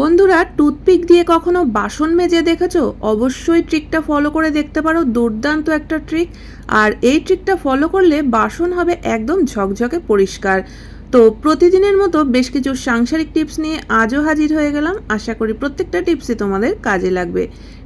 বন্ধুরা, টুথপিক দিয়ে কখনো বাসন মেজে দেখেছ? অবশ্যই ট্রিকটা ফলো করে দেখতে পারো, দুর্দান্ত একটা ট্রিক আর এই ট্রিকটা ফলো করলে বাসন হবে একদম ঝকঝকে পরিষ্কার। তো প্রতিদিনের মতো বেশ কিছু সাংসারিক টিপস নিয়ে আজও হাজির হয়ে গেলাম। আশা করি প্রত্যেকটা টিপসই তোমাদের কাজে লাগবে।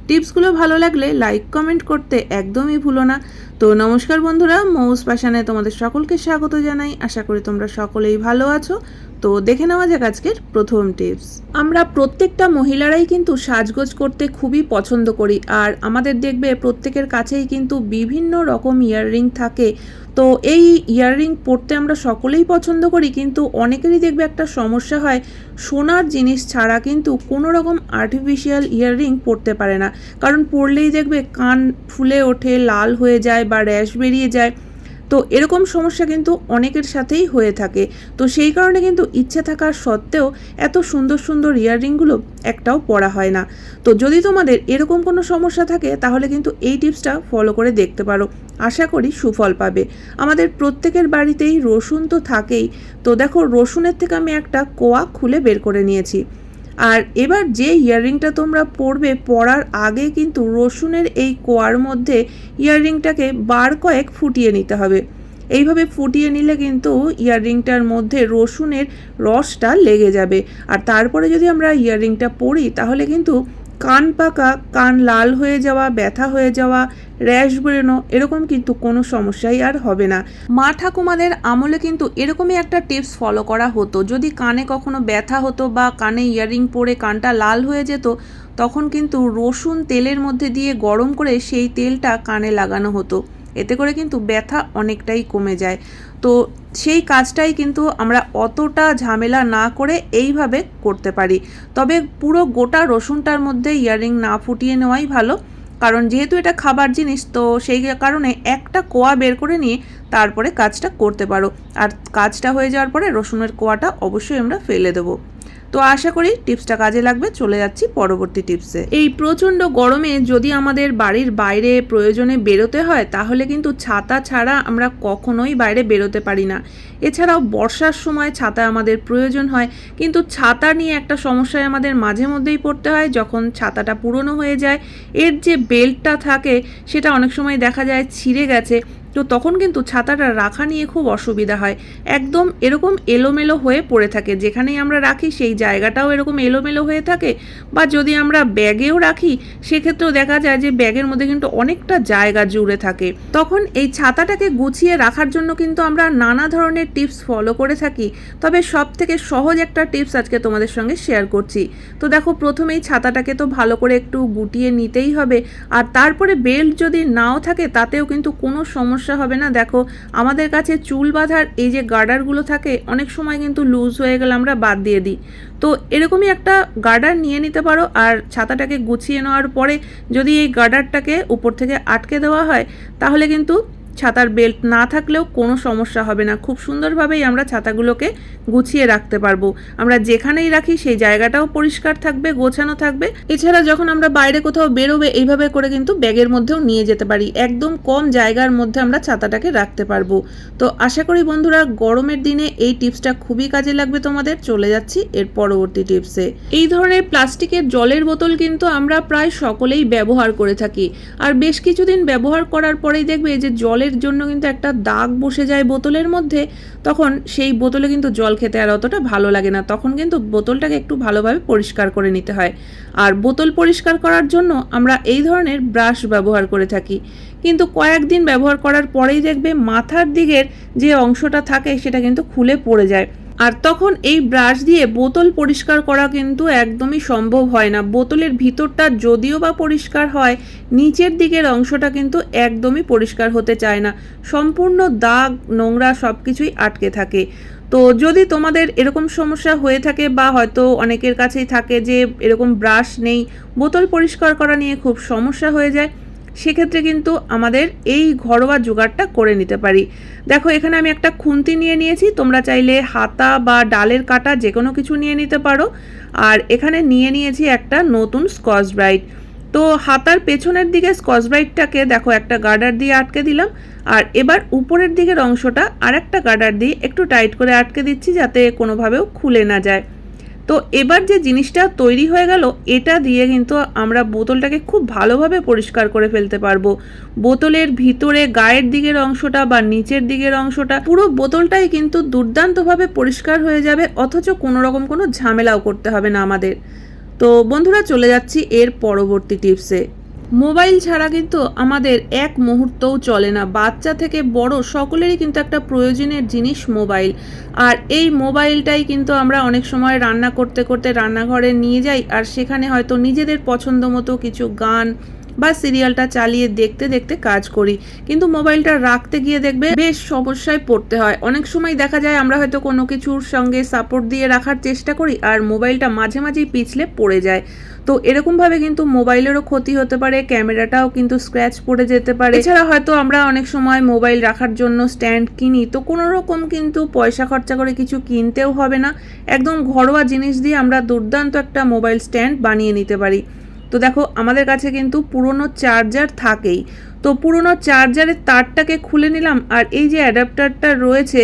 টিপসগুলো ভালো লাগলে লাইক কমেন্ট করতে একদমই ভুলো না। তো নমস্কার বন্ধুরা, মৌস পাশানে তোমাদের সকলকে স্বাগত জানাই। আশা করি তোমরা সকলেই ভালো আছো। তো দেখে নেওয়া যাক আজকের প্রথম টিপস। আমরা প্রত্যেকটা মহিলারাই কিন্তু সাজগোজ করতে খুবই পছন্দ করি, আর আমাদের দেখবে প্রত্যেকের কাছেই কিন্তু বিভিন্ন রকম ইয়াররিং থাকে। তো এই ইয়াররিং পরতে আমরা সকলেই পছন্দ করি, কিন্তু অনেকেরই দেখবে একটা সমস্যা হয়, সোনার জিনিস ছাড়া কিন্তু কোনো রকম আর্টিফিশিয়াল ইয়াররিং পরতে পারে না। কারণ পরলেই দেখবে কান ফুলে ওঠে, লাল হয়ে যায় বা র্যাশ বেরিয়ে যায়। তো এরকম সমস্যা কিন্তু অনেকের সাথেই হয়ে থাকে। তো সেই কারণে কিন্তু ইচ্ছে থাকার সত্ত্বেও এত সুন্দর সুন্দর ইয়াররিংগুলো একটাও পরা হয় না। তো যদি তোমাদের এরকম কোনো সমস্যা থাকে, তাহলে কিন্তু এই টিপসটা ফলো করে দেখতে পারো। আশা করি সুফল পাবে। আমাদের প্রত্যেকের বাড়িতেই রসুন তো থাকেই। তো দেখো, রসুনের থেকে আমি একটা কোয়া খুলে বের করে নিয়েছি। আর এবার যে ইয়াররিংটা তোমরা পরবে পরার আগে কিন্তু রসুনের এই কোয়ার মধ্যে ইয়াররিংটাকে বার কয়েক ফুটিয়ে নিতে হবে। এইভাবে ফুটিয়ে নিলে কিন্তু ইয়াররিংটার মধ্যে রসুনের রসটা লেগে যাবে। আর তারপরে যদি আমরা ইয়াররিংটা পরি, তাহলে কিন্তু কান পাকা, কান লাল হয়ে যাওয়া, ব্যথা হয়ে যাওয়া, র্যাশ বেরোনো, এরকম কিন্তু কোনো সমস্যাই আর হবে না। মা ঠাকুমাদের আমলে কিন্তু এরকমই একটা টিপস ফলো করা হতো। যদি কানে কখনো ব্যথা হতো বা কানে ইয়াররিং পরে কানটা লাল হয়ে যেত, তখন কিন্তু রসুন তেলের মধ্যে দিয়ে গরম করে সেই তেলটা কানে লাগানো হতো। এতে করে কিন্তু ব্যথা অনেকটাই কমে যায়। তো সেই কাজটাই কিন্তু আমরা অতটা ঝামেলা না করে এইভাবে করতে পারি। তবে পুরো গোটা রসুনটার মধ্যে ইয়াররিং না ফুটিয়ে নেওয়াই ভালো। কারণ যেহেতু এটা খাবার জিনিস, তো সেই কারণে একটা কোয়া বের করে নিয়ে তারপরে কাজটা করতে পারো। আর কাজটা হয়ে যাওয়ার পরে রসুনের কোয়াটা অবশ্যই আমরা ফেলে দেবো। তো আশা করি টিপসটা কাজে লাগবে, চলে যাচ্ছি পরবর্তী টিপসে। এই প্রচণ্ড গরমে যদি আমাদের বাড়ির বাইরে প্রয়োজনে বেরোতে হয়, তাহলে কিন্তু ছাতা ছাড়া আমরা কখনোই বাইরে বেরোতে পারি না। এছাড়াও বর্ষার সময় ছাতা আমাদের প্রয়োজন হয়, কিন্তু ছাতা নিয়ে একটা সমস্যায় আমাদের মাঝে মধ্যেই পড়তে হয়, যখন ছাতাটা পুরনো হয়ে যায়। এর যে বেল্টটা থাকে, সেটা অনেক সময় দেখা যায় ছিঁড়ে গেছে তো তখন কিন্তু ছাতাটা রাখা নিয়ে খুব অসুবিধা হয়। একদম এরকম এলোমেলো হয়ে পড়ে থাকে। যেখানেই আমরা রাখি, সেই জায়গাটাও এরকম এলোমেলো হয়ে থাকে। বা যদি আমরা ব্যাগেও রাখি, সেক্ষেত্রেও দেখা যায় যে ব্যাগের মধ্যে কিন্তু অনেকটা জায়গা জুড়ে থাকে। তখন এই ছাতাটাকে গুছিয়ে রাখার জন্য কিন্তু আমরা নানা ধরনের টিপস ফলো করে থাকি। তবে সব থেকে সহজ একটা টিপস আজকে তোমাদের সঙ্গে শেয়ার করছি। তো দেখো, প্রথমেই ছাতাটাকে তো ভালো করে একটু গুটিয়ে নিতেই হবে। আর তারপরে বেল্ট যদি নাও থাকে, তাতেও কিন্তু কোনো সমস্যা হবে না। দেখো, আমাদের কাছে চুল বাঁধার এই যে গার্ডারগুলো থাকে, অনেক সময় কিন্তু লুজ হয়ে গেলে আমরা বাদ দিয়ে দিই। তো এরকমই একটা গার্ডার নিয়ে নিতে পারো আর ছাতাটাকে গুছিয়ে নেওয়ার পরে যদি এই গার্ডারটাকে উপর থেকে আটকে দেওয়া হয়, তাহলে কিন্তু ছাতার বেল্ট না থাকলেও কোনো সমস্যা হবে না। খুব সুন্দরভাবেই আমরা ছাতাগুলোকে গুছিয়ে রাখতে পারব। আমরা যেখানেই রাখি সেই জায়গাটাও পরিষ্কার থাকবে, গোছানো থাকবে। এছাড়া যখন আমরা বাইরে কোথাও বেরোবে, এইভাবে করে কিন্তু ব্যাগের মধ্যেও নিয়ে যেতে পারি। একদম কম জায়গার মধ্যে আমরা ছাতাটাকে রাখতে পারব। তো আশা করি বন্ধুরা, গরমের দিনে এই টিপসটা খুবই কাজে লাগবে তোমাদের। চলে যাচ্ছি এর পরবর্তী টিপসে। এই ধরনের প্লাস্টিকের জলের বোতল কিন্তু আমরা প্রায় সকলেই ব্যবহার করে থাকি। আর বেশ কিছুদিন ব্যবহার করার পরেই দেখবে যে জলের জলের জন্য কিন্তু একটা দাগ বসে যায় বোতলের মধ্যে, তখন সেই বোতলে কিন্তু জল খেতে আর অতটা ভালো লাগে না। তখন কিন্তু বোতলটাকে একটু ভালোভাবে পরিষ্কার করে নিতে হয়। আর বোতল পরিষ্কার করার জন্য আমরা এই ধরনের ব্রাশ ব্যবহার করে থাকি। কিন্তু কয়েকদিন ব্যবহার করার পরেই দেখবে মাথার দিকের যে অংশটা থাকে সেটা কিন্তু খুলে পড়ে যায়। আর তখন এই ব্রাশ দিয়ে বোতল পরিষ্কার করা কিন্তু একদমই সম্ভব হয় না। বোতলের ভিতরটা যদিও বা পরিষ্কার হয়, নিচের দিকের অংশটা কিন্তু একদমই পরিষ্কার হতে চায় না। সম্পূর্ণ দাগ, নোংরা সব কিছুই আটকে থাকে। তো যদি তোমাদের এরকম সমস্যা হয়ে থাকে বা হয়তো অনেকের কাছেই থাকে যে এরকম ব্রাশ নেই, বোতল পরিষ্কার করা নিয়ে খুব সমস্যা হয়ে যায় সেক্ষেত্রে কিন্তু আমাদের এই ঘরোয়া জোগাড়টা করে নিতে পারি। দেখো, এখানে আমি একটা খুন্তি নিয়ে নিয়েছি। তোমরা চাইলে হাতা বা ডালের কাটা যে কোনো কিছু নিয়ে নিতে পারো। আর এখানে নিয়ে নিয়েছি একটা নতুন স্কচ ব্রাইট। তো হাতার পেছনের দিকে স্কচ ব্রাইটটাকে দেখো, একটা গার্ডার দিয়ে আটকে দিলাম। আর এবার উপরের দিকের অংশটা আর একটা গার্ডার দিয়ে একটু টাইট করে আটকে দিচ্ছি যাতে কোনোভাবেও খুলে না যায়। তো এবার যে জিনিসটা তৈরি হয়ে গেল, এটা দিয়ে কিন্তু আমরা বোতলটাকে খুব ভালোভাবে পরিষ্কার করে ফেলতে পারব। বোতলের ভিতরে গায়ের দিকের অংশটা বা নিচের দিকের অংশটা পুরো বোতলটাই কিন্তু দুর্দান্তভাবে পরিষ্কার হয়ে যাবে, অথচ কোনো রকম কোনো ঝামেলাও করতে হবে না আমাদের। তো বন্ধুরা, চলে যাচ্ছি এর পরবর্তী টিপসে। মোবাইল ছাড়া কিন্তু আমাদের এক মুহূর্তও চলে না। বাচ্চা থেকে বড় সকলেরই কিন্তু একটা প্রয়োজনের জিনিস মোবাইল। আর এই মোবাইলটাই কিন্তু আমরা অনেক সময় রান্না করতে করতে রান্নাঘরে নিয়ে যাই, আর সেখানে হয়তো নিজেদের পছন্দ মতো কিছু গান বা সিরিয়ালটা চালিয়ে দেখতে দেখতে কাজ করি। কিন্তু মোবাইলটা রাখতে গিয়ে দেখবে বেশ সমস্যায় পড়তে হয়। অনেক সময় দেখা যায় আমরা হয়তো কোনো কিছুর সঙ্গে সাপোর্ট দিয়ে রাখার চেষ্টা করি আর মোবাইলটা মাঝে মাঝেই পিছলে পড়ে যায়। তো এরকমভাবে কিন্তু মোবাইলেরও ক্ষতি হতে পারে, ক্যামেরাটাও কিন্তু স্ক্র্যাচ পড়ে যেতে পারে। এছাড়া হয়তো আমরা অনেক সময় মোবাইল রাখার জন্য স্ট্যান্ড কিনি, তো কোনো রকম কিন্তু পয়সা খরচা করে কিছু কিনতেও হবে না। একদম ঘরোয়া জিনিস দিয়ে আমরা দুর্দান্ত একটা মোবাইল স্ট্যান্ড বানিয়ে নিতে পারি। তো দেখো, আমাদের কাছে কিন্তু পুরনো চার্জার থাকেই। তো পুরনো চার্জারের তারটাকে খুলে নিলাম আর এই যে অ্যাডাপ্টারটা রয়েছে,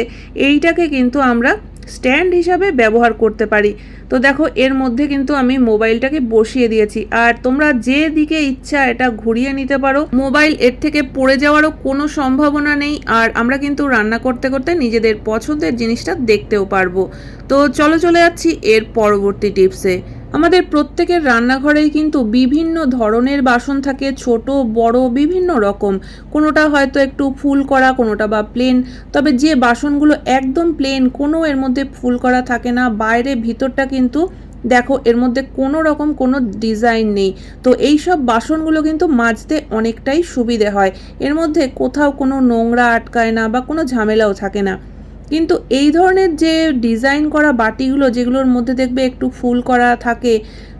এইটাকে কিন্তু আমরা স্ট্যান্ড হিসাবে ব্যবহার করতে পারি। তো দেখো, এর মধ্যে কিন্তু আমি মোবাইলটাকে বসিয়ে দিয়েছি। আর তোমরা যে দিকে ইচ্ছা এটা ঘুরিয়ে নিতে পারো। মোবাইল এর থেকে পড়ে যাওয়ারও কোনো সম্ভাবনা নেই আর আমরা কিন্তু রান্না করতে করতে নিজেদের পছন্দের জিনিসটা দেখতেও পারব। তো চলো চলে যাচ্ছি এর পরবর্তী টিপসে। আমাদের প্রত্যেকের রান্নাঘরেই কিন্তু বিভিন্ন ধরনের বাসন থাকে, ছোট, বড়, বিভিন্ন রকম। কোনোটা হয়তো একটু ফুল করা, কোনোটা বা প্লেন তবে যে বাসনগুলো একদম প্লেন কোনো এর মধ্যে ফুল করা থাকে না। বাইরে ভিতরটা কিন্তু দেখো, এর মধ্যে কোনো রকম কোনো ডিজাইন নেই। তো এই সব বাসনগুলো কিন্তু মাজতে অনেকটাই সুবিধে হয়। এর মধ্যে কোথাও কোনো নোংরা আটকায় না বা কোনো ঝামেলাও থাকে না। কিন্তু এই ধরনের যে ডিজাইন করা বাটিগুলো যেগুলোর মধ্যে দেখবে একটু ফুল করা থাকে,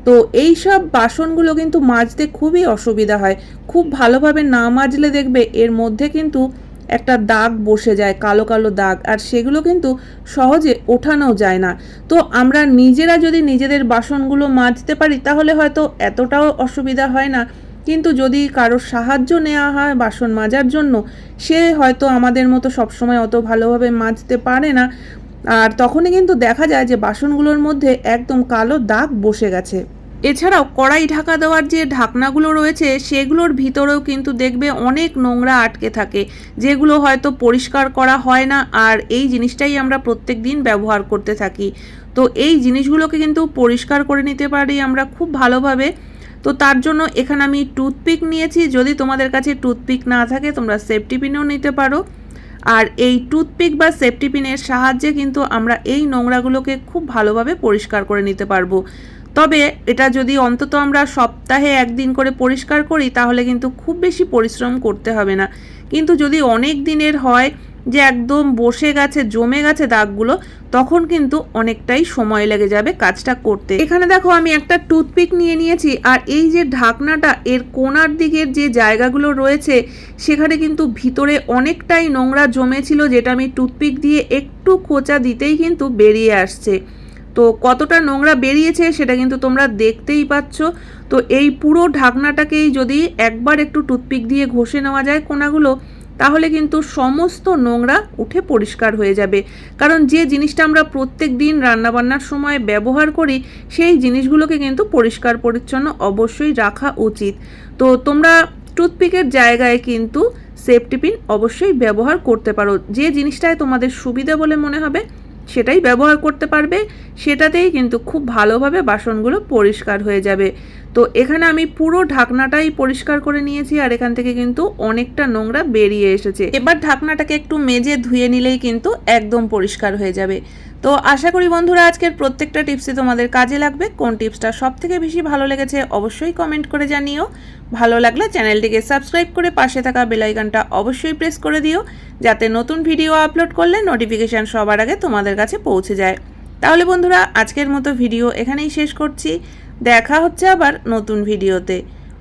তো এই সব বাসনগুলো কিন্তু মাজতে খুবই অসুবিধা হয়। খুব ভালোভাবে না মাজলে দেখবে এর মধ্যে কিন্তু একটা দাগ বসে যায়, কালো কালো দাগ, আর সেগুলো কিন্তু সহজে ওঠানো যায় না। তো আমরা নিজেরা যদি নিজেদের বাসনগুলো মাজতে পারি, তাহলে হয়তো এতটাও অসুবিধা হয় না। কিন্তু যদি কারোর সাহায্য নেওয়া হয় বাসন মাজার জন্য, সে হয়তো আমাদের মতো সবসময় অত ভালোভাবে মাজতে পারে না। আর তখনই কিন্তু দেখা যায় যে বাসনগুলোর মধ্যে একদম কালো দাগ বসে গেছে। এছাড়াও কড়াই ঢাকা দেওয়ার যে ঢাকনাগুলো রয়েছে, সেগুলোর ভিতরেও কিন্তু দেখবে অনেক নোংরা আটকে থাকে, যেগুলো হয়তো পরিষ্কার করা হয় না। আর এই জিনিসটাই আমরা প্রত্যেক দিন ব্যবহার করতে থাকি। তো এই জিনিসগুলোকে কিন্তু পরিষ্কার করে নিতে পারি আমরা খুব ভালোভাবে। তো তার জন্য এখানে আমি টুথপিক নিয়েছি। যদি তোমাদের কাছে টুথপিক না থাকে, তোমরা সেফটি পিনও নিতে পারো। আর এই টুথপিক বা সেফটি পিনের সাহায্যে কিন্তু আমরা এই নোংরাগুলোকে খুব ভালোভাবে পরিষ্কার করে নিতে পারব। তবে এটা যদি অন্তত আমরা সপ্তাহে একদিন করে পরিষ্কার করি, তাহলে কিন্তু খুব বেশি পরিশ্রম করতে হবে না। কিন্তু যদি অনেক দিনের হয় যে একদম বসে গেছে, জমে গেছে দাগগুলো, তখন কিন্তু অনেকটাই সময় লেগে যাবে কাজটা করতে। এখানে দেখো আমি একটা টুথপিক নিয়ে নিয়েছি, আর এই যে ঢাকনাটা, এর কোনার দিকের যে জায়গাগুলো রয়েছে, সেখানে কিন্তু ভিতরে অনেকটাই নোংরা জমেছিল, যেটা আমি টুথপিক দিয়ে একটু খোঁচা দিতেই কিন্তু বেরিয়ে আসছে। তো কতটা নোংরা বেরিয়েছে, সেটা কিন্তু তোমরা দেখতেই পাচ্ছ। তো এই পুরো ঢাকনাটাকেই যদি একবার একটু টুথপিক দিয়ে ঘষে নেওয়া যায় কোনাগুলো তাহলে কিন্তু সমস্ত নোংরা উঠে পরিষ্কার হয়ে যাবে। কারণ যে জিনিসটা আমরা প্রত্যেক দিন রান্নাবান্নার সময় ব্যবহার করি, সেই জিনিসগুলোকে কিন্তু পরিষ্কার পরিচ্ছন্ন অবশ্যই রাখা উচিত। তো তোমরা টুথপিকের জায়গায় কিন্তু সেফটি পিন অবশ্যই ব্যবহার করতে পারো। যে জিনিসটায় তোমাদের সুবিধা বলে মনে হবে, সেটাই ব্যবহার করতে পারবে। সেটাতেই কিন্তু খুব ভালোভাবে বাসনগুলো পরিষ্কার হয়ে যাবে। তো এখানে আমি পুরো ঢাকনাটাই পরিষ্কার করে নিয়েছি আর এখান থেকে কিন্তু অনেকটা নোংরা বেরিয়ে এসেছে। এবার ঢাকনাটাকে একটু মেজে ধুয়ে নিলেই কিন্তু একদম পরিষ্কার হয়ে যাবে। তো আশা করি বন্ধুরা আজকের প্রত্যেকটা টিপসই তোমাদের কাজে লাগবে। কোন টিপসটা সব থেকে বেশি ভালো লেগেছে অবশ্যই কমেন্ট করে জানিও। ভালো লাগলে চ্যানেলটিকে সাবস্ক্রাইব করে পাশে থাকা বেলাইকানটা অবশ্যই প্রেস করে দিও, যাতে নতুন ভিডিও আপলোড করলে নোটিফিকেশান সবার আগে তোমাদের কাছে পৌঁছে যায়। তাহলে বন্ধুরা, আজকের মতো ভিডিও এখানেই শেষ করছি। দেখা হচ্ছে আবার নতুন ভিডিওতে।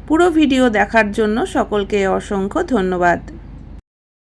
পুরো ভিডিও দেখার জন্য সকলকে অসংখ্য ধন্যবাদ।